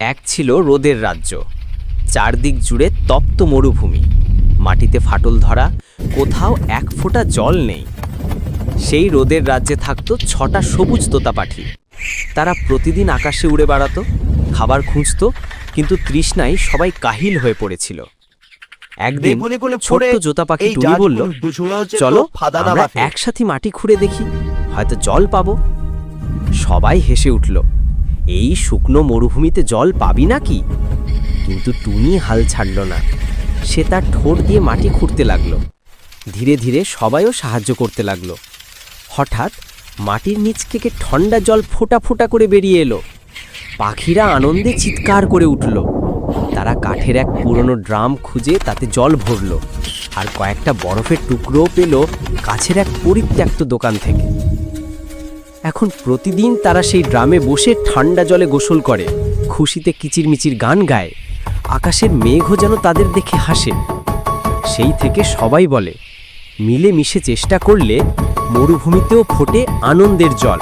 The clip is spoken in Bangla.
এক ছিল রোদের রাজ্য। চারদিক জুড়ে তপ্ত মরুভূমি। মাটিতে ফাটল ধরা কোথাও এক ফোঁটা জল নেই। সেই রোদের রাজ্যে থাকতো ছটা সবুজ তোতা পাখি তারা প্রতিদিন আকাশে উড়ে বেড়াতো খাবার খুঁজতো কিন্তু তৃষ্ণায় সবাই কাহিল হয়ে পড়েছিল। একদিন ছোট্ট জোতা পাখি টুনি বলল চলো আমরা একসাথে মাটি খুঁড়ে দেখি হয়তো জল পাবো। সবাই হেসে উঠল এই শুকনো মরুভূমিতে জল পাবি নাকি? কিন্তু টুনি হাল ছাড়ল না। সে তার ঠোঁট দিয়ে মাটি খুঁড়তে লাগল। ধীরে ধীরে সবাইও সাহায্য করতে লাগল। হঠাৎ মাটির নিচ থেকে ঠান্ডা জল ফোটা ফোটা করে বেরিয়ে এলো। পাখিরা আনন্দে চিৎকার করে উঠল। তারা কাঠের এক পুরনো ড্রাম খুঁজে তাতে জল ভরল। আর কয়েকটা বরফের টুকরোও পেল কাছের এক পরিত্যক্ত দোকান থেকে। এখন প্রতিদিন তারা সেই ড্রামে বসে ঠান্ডা জলে গোসল করে, খুশিতে কিচিরমিচির গান গায়। আকাশের মেঘও যেন তাদের দেখে হাসে। সেই থেকে সবাই বলে মিলে মিশে চেষ্টা করলে মরুভূমিতেও ফোটে আনন্দের জল।